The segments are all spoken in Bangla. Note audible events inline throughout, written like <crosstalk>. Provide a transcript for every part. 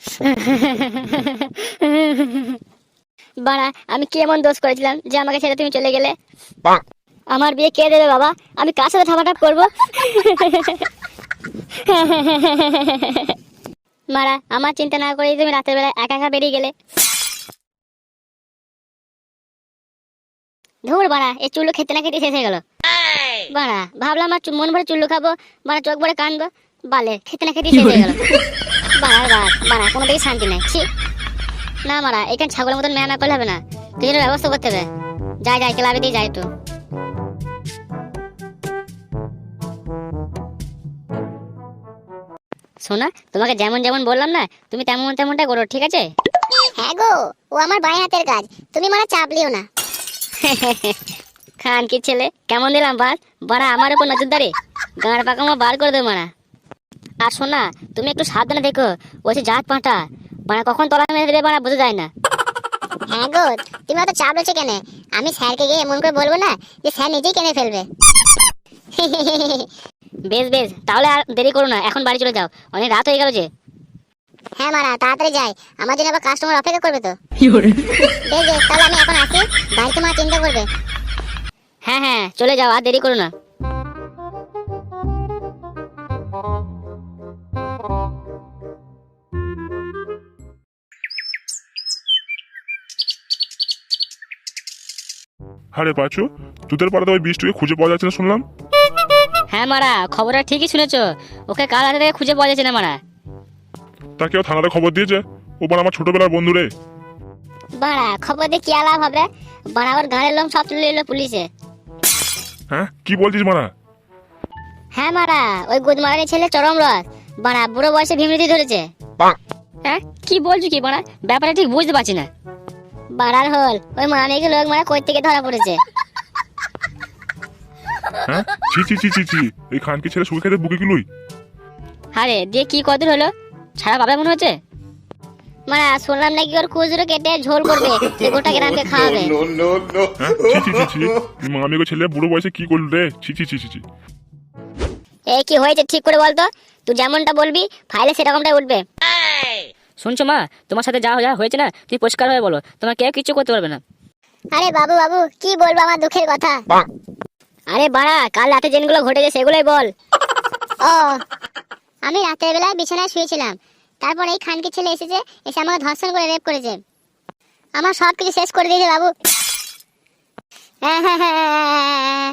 <laughs> বাড়া আমি কি এমন দোষ করেছিলাম যে আমাকে ছেড়ে তুমি চলে গেলে? আমার বিয়ে কে দেবে বাবা? আমি কার সাথে থাপাটাপ করব? <laughs> মারা আমার চিন্তা না করে তুমি রাতের বেলা একা একা বেরিয়ে গেলে। ধুর বাড়া এই চুল্লু খেতে না খেতে শেষ হয়ে গেল। বাড়া ভাবলাম আর মন ভরে চুল্লু খাব বাড়া চোখ ভরে কানবো বালে খেতে না খেতে শেষ হয়ে গেল। বাড়ার বাড়া বাড়া কোনো দিকে শান্তি নেই। ছি। না মারা এখানে ছাগলের মতন মেয়া না করলে হবে না? ব্যবস্থা করতে হবে। যাই যাই ক্লাবে দিয়ে যাই শোনা তোমাকে যেমন যেমন বললাম না তুমি তেমন তেমনটা করো ঠিক আছে? হ্যাঁ গো ও আমার বাই হাতের কাজ। তুমি মানে চাপ লিও না। খান কি ছেলে কেমন দিলাম বাস? বাড়া আমার উপর নজরদারি। গাঁড় পাকামা বার করে দেবো মারা। আর শোনা তুমি একটু সাবধানে দেখো বলছি জাত পাঁটা। মানে কখন তলা মেরে দেবে বাড়া বোঝা যায় না। হ্যাঁ গো তুমি অত চাপ রয়েছে কেন? আমি স্যারকে গিয়ে এমন করে বলব না যে স্যার নিজেই কিনে ফেলবে। বেশ বেশ তাহলে আর দেরি করো না এখন বাড়ি চলে যাও অনেক রাত হয়ে গেল যে। হ্যাঁ মারা তাড়াতাড়ি যাই আমার জন্য আবার কাস্টমার অপেক্ষা করবে তো। বেশ বেশ তাহলে আমি এখন আসি বাড়িতে মা চিন্তা করবে। হ্যাঁ হ্যাঁ চলে যাও আর দেরি করো না। আরে পাচু তোদের পাড়াতে ওই বৃষ্টিকে খুঁজে পাওয়া যাচ্ছে না শুনলাম? হ্যাঁ মারা খবরটা ঠিকই শুনেছো। ওকে কাল রাতে থেকে খুঁজে পাওয়া যাচ্ছে না মারা। তা কেউ থানাতে খবর দিয়েছে? ও বার আমার ছোটবেলার বন্ধু রে। বাড়া খবর দিয়ে কি আলাপ হবে? বাড়া ওর গাঁড়ের লোম সব তুলে এলো পুলিশে। হ্যাঁ কি বলছিস মারা? হ্যাঁ মারা ওই গুদমারানি ছেলে চরম রস। বাড়া বুড়ো বয়সে ভীমরতি ধরেছে। হ্যাঁ কি বলছো কি বাড়া ব্যাপারটা ঠিক বুঝতে পারছি না। বাড়ার হল। ওই মারানিকে লোক মারা কই থেকে ধরা পড়েছে। হ্যাঁ? ছি ছি ছি ছি ছি। এই খানকে ছেলে শুয়ে খেতে বুকে কিলুই আরে দিয়ে কি কদূর হলো? ছাড়া পাবে মনে হচ্ছে? মারা শুনলাম নাকি ওর খুচরো কেটে ঝোল করবে যে গোটা গ্রামকে খাওয়াবে। হ্যাঁ? ছি ছি ছি ছি। মামিকে ছেলে বুড়ো বয়সে কি করল রে? ছি ছি ছি ছি ছি। এই কি হয়েছে ঠিক করে বলতো? তুই যেমনটা বলবি ফাইলে সেরকমটাই উঠবে। শুনছো মা? তোমার সাথে যা যা হয়েছে না তুই পরিষ্কার হয়ে বলো। তোমার কেউ কিছু করতে পারবে না। আরে বাবু বাবু কি বলব আমার দুঃখের কথা? আরে বাড়া কাল রাতে যেগুলো ঘটেছে সেগুলোই বল। ও আমি রাতের বেলায় বিছানায় শুয়েছিলাম। তারপর এই খানকে ছেলে এসেছে এসে আমাকে ধর্ষণ করে রেপ করেছে। আমার সব কিছু শেষ করে দিয়েছে বাবু। হ্যাঁ হ্যাঁ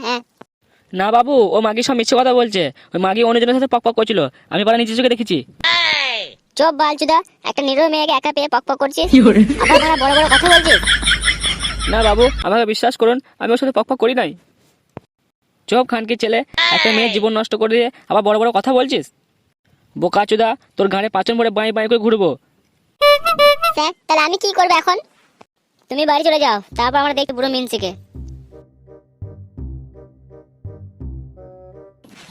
হ্যাঁ না বাবু ও মাগি সব মিথ্যে কথা বলছে। ওই মাগি অন্যজনের সাথে পক পক করছিল। আমি পাড়া নিচে চোখে দেখেছি। চপ বালচুদা একটা নিরো মেয়েকে একা পেয়ে পক পক করছিস? আবার বাড়া বড় বড় কথা বলছিস? না বাবু আমাকে বিশ্বাস করুন আমি ওর সাথে পক পক করি নাই। চপ খানকে ছেলে একটা মেয়ের জীবন নষ্ট করে দিয়ে আবার বড় বড় কথা বলছিস? বোকা চুদা তোর গাড়ে পাচন পরে বাঁই বাঁই করে ঘুরবো। স্যার তাহলে আমি কি করব এখন? তুমি বাড়ি চলে যাও তারপর আমরা দেখতে পুরো মিনসিকে।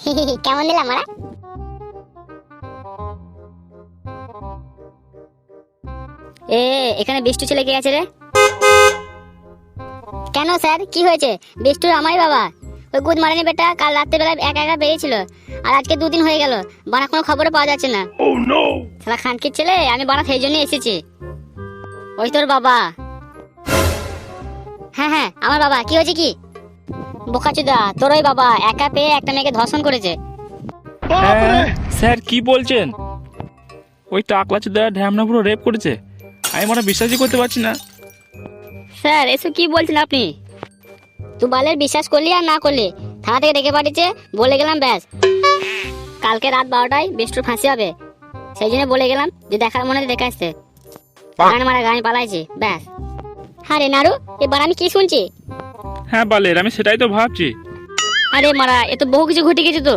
<laughs> কেমন দিলাম মারা এ এখানে বৃষ্টি ছেলে কে আছে রে? কেন স্যার? কি হয়েছে? বৃষ্টির আমারই বাবা। ওই গুদ মারানি বেটা কাল রাত্রেবেলা একা একা বেরিয়েছিল। আর আজকে দুদিন হয়ে গেল। বানা কোনো খবরও পাওয়া যাচ্ছে না। সালা খানকির ছেলে আমি বানা সেই জন্য এসেছি। ওই তোর বাবা। হ্যাঁ হ্যাঁ আমার বাবা। কি হয়েছে কি? বোকাচুদা তোর ওই বাবা একা পেয়ে একটা মেয়েকে ধর্ষণ করেছে। হ্যাঁ স্যার কি বলছেন? ওই টাকলা চুদা ঢ্যামনা পুরো রেপ করেছে। আমি মনে বিশ্বাসই করতে পারছি না। স্যার এসব কি বলছেন আপনি? তুই বালের বিশ্বাস করলি আর না করলি থানা থেকে ডেকে পাঠিয়েছে বলে গেলাম ব্যাস। কালকে রাত বারোটায় বিষ্টুর ফাঁসি হবে। সেই জন্য বলে গেলাম যে দেখার মনে দেখে আসতে। গান মারা গান পালাইছি ব্যাস। হ্যাঁ রে নারু এবার আমি কি শুনছি? হ্যাঁ বালের আমি সেটাই তো ভাবছি। আরে মারা এ তো বহু কিছু ঘটে গেছে তো।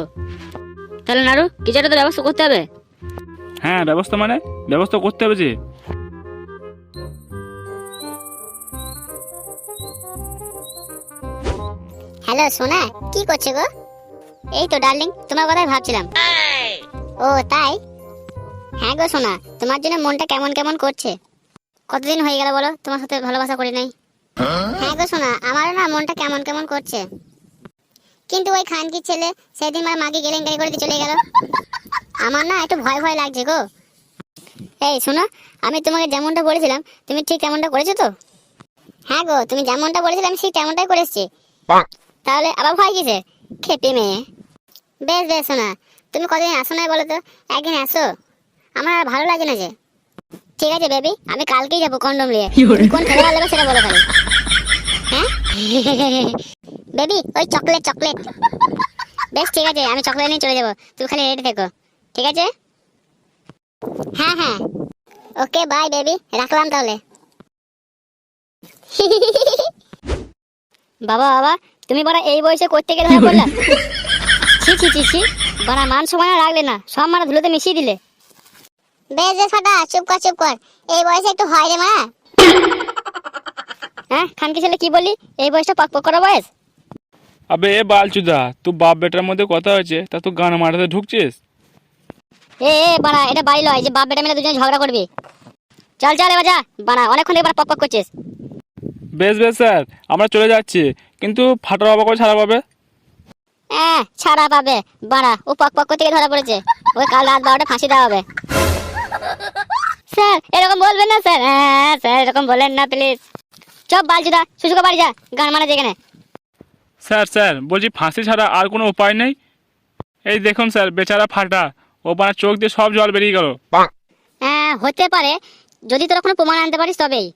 তাহলে নারু কিছু একটা তো ব্যবস্থা করতে হবে। হ্যাঁ ব্যবস্থা মানে? ব্যবস্থা করতে হবে যে। হ্যালো সোনা, কি করছ গো? এই তো ডার্লিং, তোমার কথাই ভাবছিলাম। ও, তাই? হ্যাঁ গো সোনা, তোমার জন্য মনটা কেমন কেমন করছে? কতদিন হয়ে গেল বলো, তোমার সাথে ভালোবাসা করি নাই। হ্যাঁ গো সোনা, আমারও না মনটা কেমন কেমন করছে। কিন্তু ওই খানকি ছেলে সেদিন আমার মাকে গেলেন করে চলে গেল। আমার না একটু ভয় ভয় লাগছে গো। এই শোনো আমি তোমাকে যেমনটা বলেছিলাম, তুমি ঠিক তেমনটা করেছ তো? হ্যাঁ গো, তুমি যেমনটা বলেছিলে, আমি ঠিক তেমনটাই করেছি তাহলে আবার ভয় কিসে খেপে মেয়ে। বেশ বেশ শোনা তুমি কতদিন আসো না বলো তো? একদিন আসো। আমার আর ভালো লাগে না যে। ঠিক আছে বেবি আমি কালকেই যাব কন্ডম নিয়ে। কোন খেলা ভালো সেটা বলো খালি। হ্যাঁ? বেবি ওই চকলেট চকলেট বেশ ঠিক আছে আমি চকলেট নিয়ে চলে যাব। তুমি খালি রেডি থেকো। ঠিক আছে? হ্যাঁ হ্যাঁ। Okay bye baby. রাখলাম তাহলে। <laughs> বাবা বাবা তুমি বড় এই বয়সে করতে গেলে ধরা পড়লা ছি ছি ছি ছি বড় মান সময় রাখলে না সব মারা ধুলোতে মিশিয়ে দিলে। বেশ বেশ ফাটা চুপ কর চুপ কর। এই বয়সে একটু হয় রে মা। হ্যাঁ খানকি ছেলে কি বলি এই বয়সটা পক পক করা বয়স? আবে এ বালচুদা তুই বাপ বেটার মধ্যে কথা হয়েছে তা তুই গান মারাতে ঢুকছিস? এ এ বাড়া এটা বাড়ি লয় যে বাপ বেটা মিলে দুজনে ঝগড়া করবি। চল চল এবার যা। বাড়া অনেকক্ষণ এবার পক পক করছিস। বেশ বেশ স্যার। আমরা চলে যাচ্ছি। কিন্তু ফাটার বাবা করে ছাড়া পাবে? হ্যাঁ ছাড়া পাবে। বাড়া ও পক পক গিয়ে ধরা পড়েছে? ওই কাল রাত বারোটা ফাঁসি দেওয়া হবে। স্যার এরকম বলবেন না স্যার। হ্যাঁ স্যার এরকম বলেন না প্লিজ চপ বালচুদা সুযোগ বাড়ি যা গান মারা যেখানে। স্যার স্যার বলছি ফাঁসি ছাড়া আর কোনো উপায় নেই? এই দেখুন স্যার বেচারা ফাটা। ও পাড়ার চোখ দিয়ে সব জল বেরিয়ে গেল। হ্যাঁ হতে পারে। যদি তোরা কোনো প্রমাণ আনতে পারিস তবেই।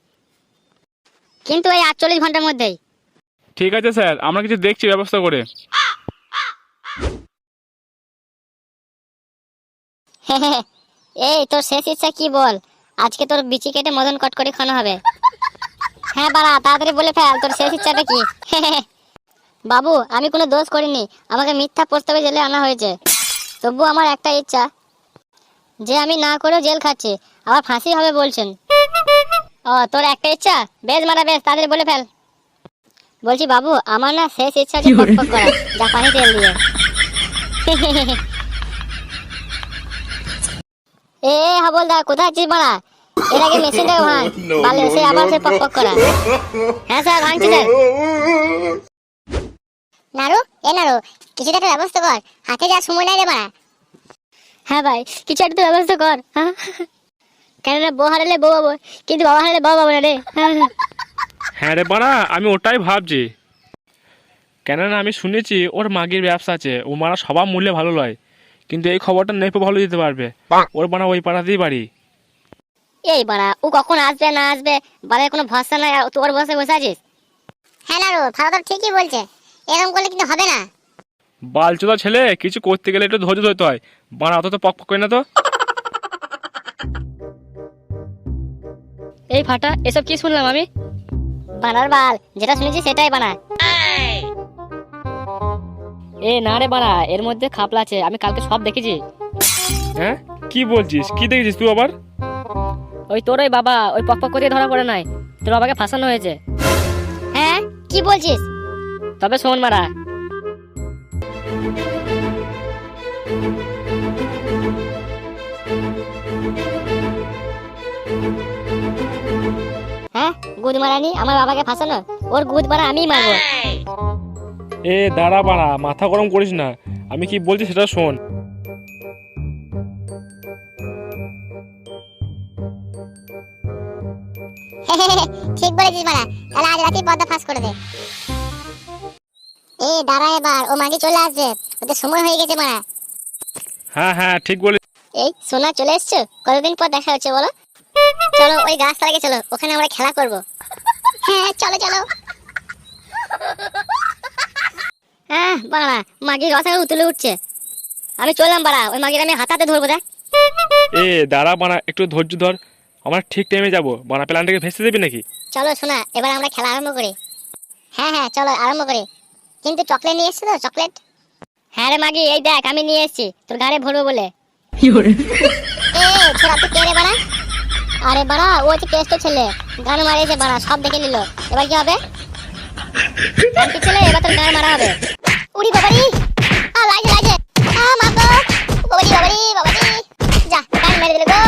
কিন্তু এই আটচল্লিশ ঘণ্টার মধ্যেই। ঠিক আছে স্যার আমরা কিছু দেখছি ব্যবস্থা করে। এই তোর শেষ ইচ্ছা কি বল? আজকে তোর বিচি কেটে মদন কট করে খাওয়ানো হবে। হ্যাঁ বাড়া তাড়াতাড়ি বলে ফেল তোর শেষ ইচ্ছাটা কি? বাবু আমি কোনো দোষ করিনি আমাকে মিথ্যা প্রস্তাবে জেলে আনা হয়েছে। তবু আমার একটা ইচ্ছা যে আমি না করেও জেল খাচ্ছি আবার ফাঁসি হবে বলছেন। ও তোর একটা ইচ্ছা? বেশ মারা বেশ তাড়াতাড়ি বলে ফেল। বলছি বাবু আমার না শেষ ইচ্ছা যে ফক ফক করা যা পানি তেল দিয়ে। এ হাবলদা কোথায় আছিস বাড়া এর আগে মেশিনটাকে ভাঙ বালে এসে আবার সে পক পক করা। হ্যাঁ স্যার ভাঙছি স্যার। নারু এ নারু কিছু একটা ব্যবস্থা কর। হাতে যা সময় নাই রে মারা। হ্যাঁ ভাই কিছু একটা ব্যবস্থা কর হ্যাঁ? কেননা বউ হারালে বউ পাবো কিন্তু বাবা হারালে বাবা পাবো না রে। হ্যাঁ। রে বাড়া আমি ওটাই ভাবছি। কেননা আমি শুনেছি ওর মাগির ব্যবসা আছে ও মারা সবার মূল্যে ভালো লয় কিন্তু এই খবরটা নেপে ভালো দিতে পারবে। ওর বানা ওই পাড়াতেই বাড়ি। এই বাড়া ও কখন আসবে না আসবে বাড়ির কোনো ভরসা নাই আর তোর বসে বসে আছিস? হ্যাঁ নারু ভালো তো ঠিকই বলছে এরকম করলে কিন্তু হবে না। বালচোদা ছেলে কিছু করতে গেলে একটু ধৈর্য ধরতে হয়। বানা অত তো পক পক করে না তো। এই ফাটা এসব কি শুনলাম আমি? বানার বাল যেটা শুনেছি সেটাই বানা এ না রে বাড়া এর মধ্যে খাপলা আছে আমি কালকে সব দেখেছি। হ্যাঁ? কি বলছিস? কি দেখেছিস তুই আবার? ওই তোর ওই বাবা ওই পক পক করে ধরা পড়ে নাই। তোর বাবাকে ফাঁসানো হয়েছে। হ্যাঁ? কি বলছিস? তবে শোন মারা। হ্যাঁ গুদ মারানি আমার বাবাকে ফাঁসানো ওর গুদ মারা মারবো। এ দাঁড়া বাড়া মাথা গরম করিস না। আমি কি বলছি সেটা শোন। <laughs> ঠিক বলেছিস মারা তাহলে আজ রাতেই পর্দা ফাঁস করে দে। এ দাঁড়া এবার ও মাঝে চলে আসবে ওদের সময় হয়ে গেছে মারা হ্যাঁ হ্যাঁ ঠিক বলে এই সোনা চলে এসছো কতদিন পর দেখা হচ্ছে বলো? চলো ওই গাছতলাকে চলো ওখানে আমরা খেলা করব। হ্যাঁ চলো চলো। হ্যাঁ বাড়া মাগির রসা উতলে উঠছে। আমি চললাম বাড়া ওই মাগির আমি হাতাতে ধরবো দেখ। এ দাঁড়া বানা একটু ধৈর্য ধর। আমরা ঠিক টাইমে যাব। বানা প্ল্যানটাকে ভেসে দেবি নাকি? চলো শোনা এবার আমরা খেলা আরম্ভ করি। হ্যাঁ হ্যাঁ চলো আরম্ভ করি। কিন্তু চকলেট নিয়ে এসছো তো চকলেট? হ্যাঁ রে মাগি এই দেখ আমি নিয়ে এসেছি। তোর ঘাড়ে ভরবো বলে। এ ছোড়া তুই কে রে বাড়া? আরে বাড়া, ও হচ্ছে কেষ্ট ছেলে। গান মারিয়েছে বাড়া, সব দেখে নিল। এবার কি হবে? ছেলে, এবার তোর গান মারা হবে। উড়ি বাবারি! আ, লাগে লাগে। আ, মা গো। বাবারি বাবারি বাবারি। যা, গান মেরে দিল গো